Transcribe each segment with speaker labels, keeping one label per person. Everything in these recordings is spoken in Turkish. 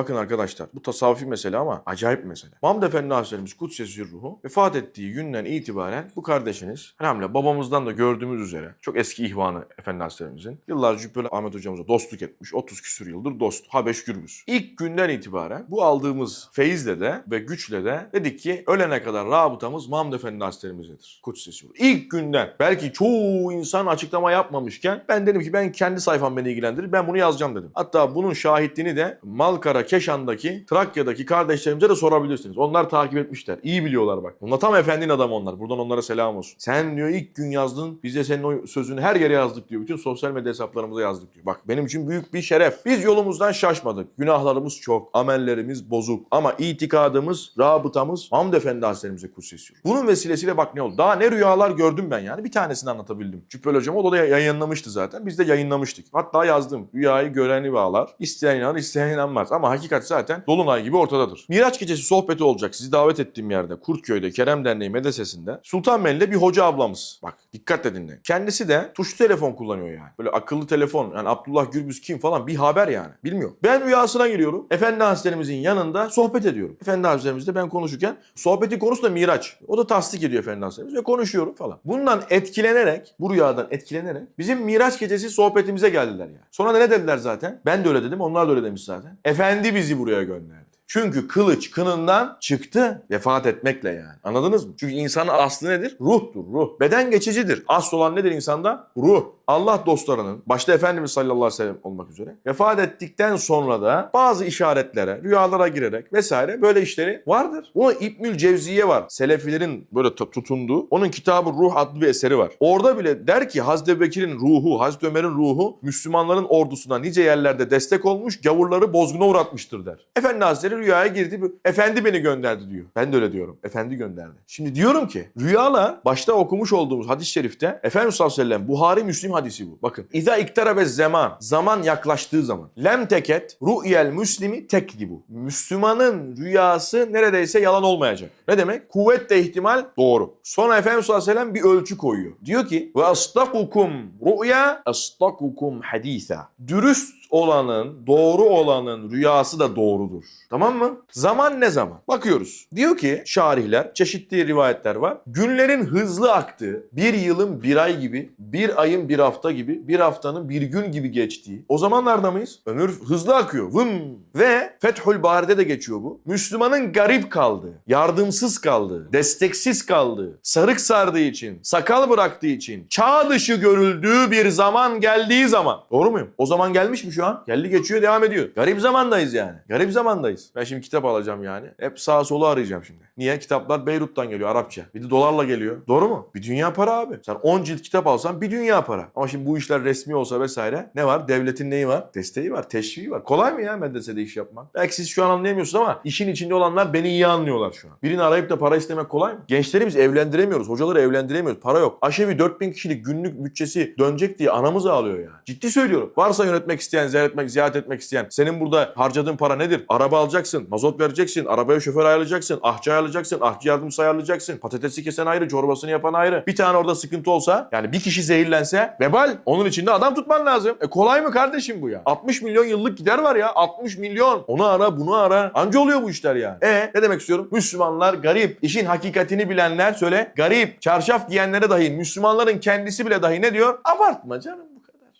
Speaker 1: Bakın arkadaşlar bu tasavvufi mesele ama acayip mesele. Mahmud Efendi Hazretlerimiz Kudsesi ruhu vefat ettiği günden itibaren bu kardeşiniz elhamdülillah babamızdan da gördüğümüz üzere çok eski ihvanı Efendi Hazretlerimizin yıllarca Cübbeli Ahmet hocamıza dostluk etmiş. 30 küsur yıldır dost. Habeş Gürbüz. İlk günden itibaren bu aldığımız feyizle de ve güçle de dedik ki ölene kadar rabıtamız Mahmud Efendi Hazretlerimizledir. Kudsesi ruhu. İlk günden belki çoğu insan açıklama yapmamışken ben dedim ki ben kendi sayfam beni ilgilendirir ben bunu yazacağım dedim. Hatta bunun şahitliğini de Malkara Keşan'daki Trakya'daki kardeşlerimize de sorabilirsiniz. Onlar takip etmişler. İyi biliyorlar bak. Bunlar tam efendinin adamı onlar. Buradan onlara selam olsun. Sen diyor ilk gün yazdın. Biz de senin o sözünü her yere yazdık diyor. Bütün sosyal medya hesaplarımıza yazdık diyor. Bak benim için büyük bir şeref. Biz yolumuzdan şaşmadık. Günahlarımız çok. Amellerimiz bozuk. Ama itikadımız, rabıtamız Hamd Efendi Hazretlerimize kutsesiyor. Bunun vesilesiyle bak ne oldu. Daha ne rüyalar gördüm ben yani. Bir tanesini anlatabildim. Cübbel Hocam o da yayınlamıştı zaten. Biz de yayınlamıştık. Hatta yazdım. Rüyayı göreni bağlar. İsteyen inanır, isteyen inanmaz. Ama hakikat zaten Dolunay gibi ortadadır. Miraç gecesi sohbeti olacak. Sizi davet ettiğim yerde Kurtköy'de Kerem Derneği medresesinde Sultanbeyli'de bir hoca ablamız. Bak dikkatle dinleyin. Kendisi de tuşlu telefon kullanıyor yani. Böyle akıllı telefon. Yani Abdullah Gürbüz kim falan bir haber yani. Bilmiyor. Ben rüyasına giriyorum. Efendi Hazretlerimizin yanında sohbet ediyorum. Efendi Hazretlerimizle ben konuşurken sohbetin konusu da Miraç. O da tasdik ediyor Efendi Hazretlerimiz ve konuşuyorum falan. Bundan etkilenerek, bu rüyadan etkilenerek bizim Miraç gecesi sohbetimize geldiler yani. Sonra da ne dediler zaten? Ben de öyle dedim, onlar da öyle demiş zaten. Efendi bizi buraya gönderdi. Çünkü kılıç kınından çıktı vefat etmekle yani. Anladınız mı? Çünkü insanın aslı nedir? Ruhtur, ruh. Beden geçicidir. Asıl olan nedir insanda? Ruh. Allah dostlarının, başta Efendimiz sallallahu aleyhi ve sellem olmak üzere, vefat ettikten sonra da bazı işaretlere, rüyalara girerek vesaire böyle işleri vardır. Buna İbnül Cevziye var. Selefilerin böyle tutunduğu. Onun kitabı Ruh adlı bir eseri var. Orada bile der ki Hazreti Bekir'in ruhu, Hazreti Ömer'in ruhu Müslümanların ordusuna nice yerlerde destek olmuş, gavurları bozguna uğratmıştır der. Efendi Hazretleri rüyaya girdi. Efendi beni gönderdi diyor. Ben de öyle diyorum. Efendi gönderdi. Şimdi diyorum ki rüyalar başta okumuş olduğumuz hadis-i şerifte Efendimiz sallallahu aleyhi ve sellem Buhari Müslim hadisi bu. Bakın. İza iktarabe zaman. Zaman yaklaştığı zaman. Lem teket ru'yel müslimi tekdibu. Müslümanın rüyası neredeyse yalan olmayacak. Ne demek? Kuvvet de ihtimal doğru. Sonra Efendimiz sallallahu aleyhi ve sellem bir ölçü koyuyor. Diyor ki ve astakukum ru'ya astakukum hadisa. Dürüst olanın, doğru olanın rüyası da doğrudur. Tamam mı? Zaman ne zaman? Bakıyoruz. Diyor ki şarihler, çeşitli rivayetler var. Günlerin hızlı aktığı, bir yılın bir ay gibi, bir ayın bir hafta gibi, bir haftanın bir gün gibi geçtiği. O zamanlarda mıyız? Ömür hızlı akıyor. Vım. Ve Fethül Bari'de de geçiyor bu. Müslümanın garip kaldığı, yardımsız kaldığı, desteksiz kaldığı, sarık sardığı için, sakal bıraktığı için, çağ dışı görüldüğü bir zaman geldiği zaman. Doğru muyum? O zaman gelmiş mi şu an? Geldi geçiyor devam ediyor. Garip zamandayız yani. Garip zamandayız. Ben şimdi kitap alacağım yani. Hep sağa sola arayacağım şimdi. Niye? Kitaplar Beyrut'tan geliyor Arapça. Bir de dolarla geliyor. Doğru mu? Bir dünya para abi. Sen 10 cilt kitap alsan bir dünya para. Ama şimdi bu işler resmi olsa vesaire ne var? Devletin neyi var? Desteği var, teşviği var. Kolay mı ya medresede iş yapmak? Belki siz şu an anlayamıyorsunuz ama işin içinde olanlar beni iyi anlıyorlar şu an. Birini arayıp da para istemek kolay mı? Gençleri biz evlendiremiyoruz. Hocaları evlendiremiyoruz. Para yok. Aşevi 4000 kişilik günlük bütçesi dönecek diye anamız ağlıyor ya. Ciddi söylüyorum. Varsa yönetmek isteyen, ziyaret etmek, ziyaret etmek isteyen. Senin burada harcadığın para nedir? Araba alacaksın, mazot vereceksin, arabaya şoför ayarlayacaksın, ahçı ayarlayacaksın, ahçı yardımcısı ayarlayacaksın. Patatesi kesen ayrı, çorbasını yapan ayrı. Bir tane orada sıkıntı olsa, yani bir kişi zehirlense vebal. Onun içinde adam tutman lazım. E kolay mı kardeşim bu ya? 60 milyon yıllık gider var ya. 60 milyon. Onu ara, bunu ara. Anca oluyor bu işler yani. E ne demek istiyorum? Müslümanlar garip. İşin hakikatini bilenler söyle. Garip. Çarşaf giyenlere dahi, Müslümanların kendisi bile dahi ne diyor? Abartma canım.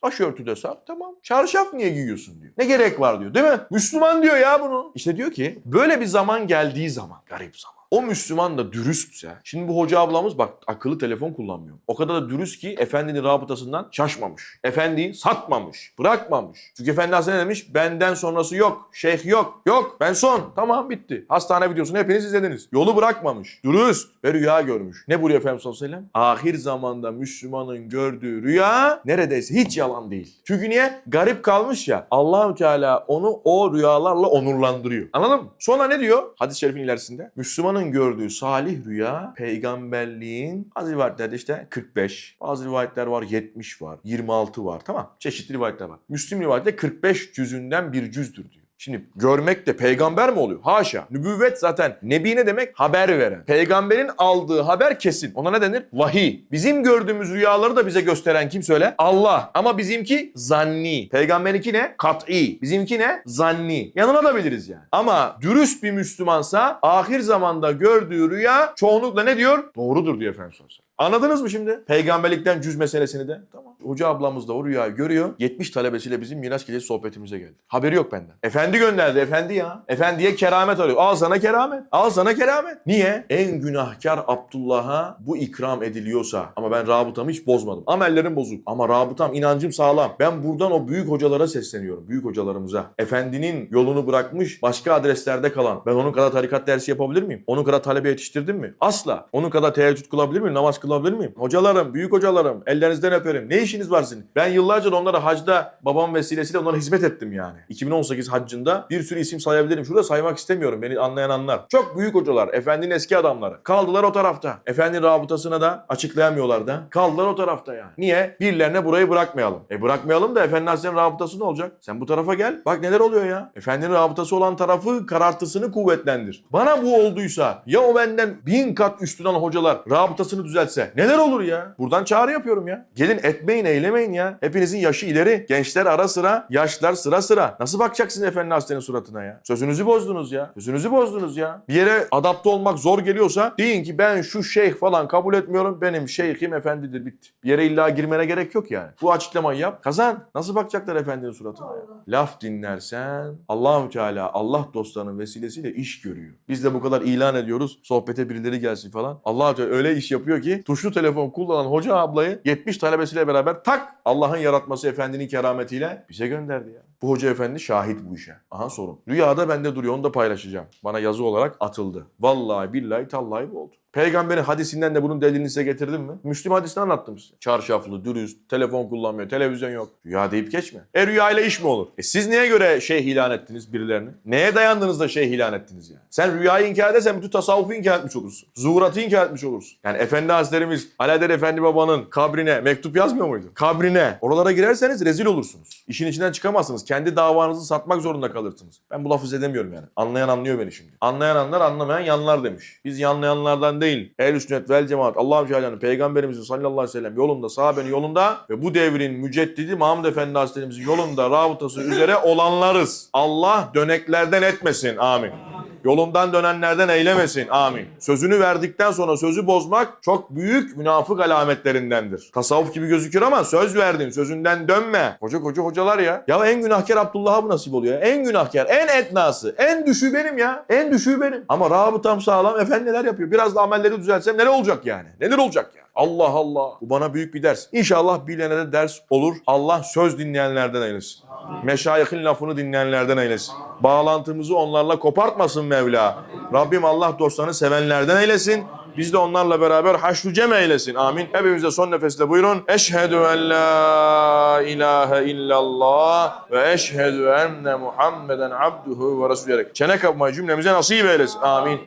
Speaker 1: Başörtü de sar tamam. Çarşaf niye giyiyorsun diyor. Ne gerek var diyor değil mi? Müslüman diyor ya bunu. İşte diyor ki böyle bir zaman geldiği zaman garip zaman. O Müslüman da dürüstse. Şimdi bu hoca ablamız bak akıllı telefon kullanmıyor. O kadar da dürüst ki efendinin rabıtasından şaşmamış. Efendiyi satmamış, bırakmamış. Çünkü efendi Hazretleri ne demiş? Benden sonrası yok, şeyh yok, yok. Ben son. Tamam bitti. Hastane videosunu hepiniz izlediniz. Yolu bırakmamış. Dürüst ve rüya görmüş. Ne buyuruyor Efendimiz sallallahu aleyhi? Ahir zamanda Müslümanın gördüğü rüya neredeyse hiç yalan değil. Çünkü niye? Garip kalmış ya. Allahü Teala onu o rüyalarla onurlandırıyor. Anladın mı? Sonra ne diyor? Hadis-i şerifin ilerisinde. Müslümanın gördüğü salih rüya peygamberliğin bazı rivayetlerde işte 45, bazı rivayetler var 70 var, 26 var tamam. Çeşitli rivayetler var. Müslim rivayette 45 cüzünden bir cüzdür diyor. Şimdi görmek de peygamber mi oluyor? Haşa. Nübüvvet zaten nebi ne demek? Haber veren. Peygamberin aldığı haber kesin. Ona ne denir? Vahiy. Bizim gördüğümüz rüyaları da bize gösteren kim söyle? Allah. Ama bizimki zanni. Peygamberinki ne? Kat'i. Bizimki ne? Zanni. Yanılabiliriz yani. Ama dürüst bir Müslümansa ahir zamanda gördüğü rüya çoğunlukla ne diyor? Doğrudur diyor Efendimiz sallallahu aleyhi ve sellem. Anladınız mı şimdi? Peygamberlikten cüz meselesini de. Tamam. Hoca ablamız da o rüyayı görüyor. 70 talebesiyle bizim Miraç gecesi sohbetimize geldi. Haberi yok benden. Efendi gönderdi. Efendi ya. Efendiye keramet arıyor. Al sana keramet. Al sana keramet. Niye? En günahkar Abdullah'a bu ikram ediliyorsa. Ama ben rabıtamı hiç bozmadım. Amellerim bozuk. Ama rabıtam, inancım sağlam. Ben buradan o büyük hocalara sesleniyorum. Büyük hocalarımıza. Efendinin yolunu bırakmış başka adreslerde kalan. Ben onun kadar tarikat dersi yapabilir miyim? Onun kadar talebe yetiştirdim mi? Asla. Onun kadar teheccüd kılabilir miyim? Namaz kılabilir miyim? Hocalarım, büyük hocalarım, ellerinizden öperim. Ne işiniz var sizin? Ben yıllarca onlara hacda babam vesilesiyle onlara hizmet ettim yani. 2018 haccında bir sürü isim sayabilirim. Şurada saymak istemiyorum beni anlayan anlar. Çok büyük hocalar, efendinin eski adamları. Kaldılar o tarafta. Efendinin rabıtasına da açıklayamıyorlar da. Kaldılar o tarafta yani. Niye? Birilerine burayı bırakmayalım. E bırakmayalım da Efendi Hazretleri'nin rabıtası ne olacak? Sen bu tarafa gel. Bak neler oluyor ya. Efendinin rabıtası olan tarafı karartısını kuvvetlendir. Bana bu olduysa ya o benden bin kat üstünden hocalar rabıtasını düzeltse neler olur ya? Buradan çağrı yapıyorum ya. Gelin etmeyin eylemeyin ya. Hepinizin yaşı ileri. Gençler ara sıra, yaşlar sıra sıra. Nasıl bakacaksın Efendi Hazretleri'nin suratına ya? Sözünüzü bozdunuz ya. Sözünüzü bozdunuz ya. Bir yere adapte olmak zor geliyorsa deyin ki ben şu şeyh falan kabul etmiyorum. Benim şeyhim efendidir bitti. Bir yere illa girmene gerek yok yani. Bu açıklamayı yap. Kazan. Nasıl bakacaklar efendinin suratına ya? Laf dinlersen Allahü Teala Allah dostlarının vesilesiyle iş görüyor. Biz de bu kadar ilan ediyoruz. Sohbete birileri gelsin falan. Allah Teala öyle iş yapıyor ki tuşlu telefon kullanan hoca ablayı 70 talebesiyle beraber tak Allah'ın yaratması efendinin kerametiyle bize gönderdi ya. Bu hoca efendi şahit bu işe. Aha sorun. Rüyada bende duruyor onu da paylaşacağım. Bana yazı olarak atıldı. Vallahi billahi tallahi bu oldu. Peygamberin hadisinden de bunun delilini size getirdim mi? Müslüm hadisini anlattım size. Çarşaflı, dürüst, telefon kullanmıyor, televizyon yok. Rüya deyip geçme. E rüya ile iş mi olur? E siz neye göre şeyh ilan ettiniz birilerini? Neye dayandınız da şeyh ilan ettiniz yani? Sen rüyayı inkar edersen bütün tasavvufu inkar etmiş olursun. Zuhuratı inkar etmiş olursun. Yani Efendi Hazretlerimiz Alaeddin Efendi Baba'nın kabrine mektup yazmıyor muydu? Kabrine. Oralara girerseniz rezil olursunuz. İşin içinden çıkamazsınız. Kendi davanızı satmak zorunda kalırsınız. Ben bu lafı edemiyorum yani. Anlayan anlıyor beni şimdi. Anlayan anlar, anlamayan yanlar demiş. Biz yanlayanlardan değil. Ehl-i sünnet vel cemaat. Allah'ım Teala'nın peygamberimizin sallallahu aleyhi ve sellem yolunda, sahabenin yolunda ve bu devrin müceddidi Muhammed Efendi Hazretlerimizin yolunda rabıtası üzere olanlarız. Allah döneklerden etmesin. Amin. Yolundan dönenlerden eylemesin. Amin. Sözünü verdikten sonra sözü bozmak çok büyük münafık alametlerindendir. Tasavvuf gibi gözükür ama söz verdin, sözünden dönme. Koca koca hocalar ya. Ya en günahkar Abdullah'a bu nasip oluyor. ya. En günahkar, en etnası, en düşüğü benim ya. En düşüğü benim. Ama rabıtam sağlam, efendi neler yapıyor. Biraz da amelleri düzeltsem neler olacak yani? Neler olacak ya? Allah Allah. Bu bana büyük bir ders. İnşallah bilene de ders olur. Allah söz dinleyenlerden eylesin. Meşayihin lafını dinleyenlerden eylesin. Bağlantımızı onlarla kopartmasın Mevla. Rabbim Allah dostlarını sevenlerden eylesin. Biz de onlarla beraber haşru cem eylesin. Amin. Hepimize son nefeste buyurun. Eşhedü en la ilahe illallah ve eşhedü enne Muhammeden abduhu ve resulü. Çene kapmayı cümlemize nasip eylesin. Amin.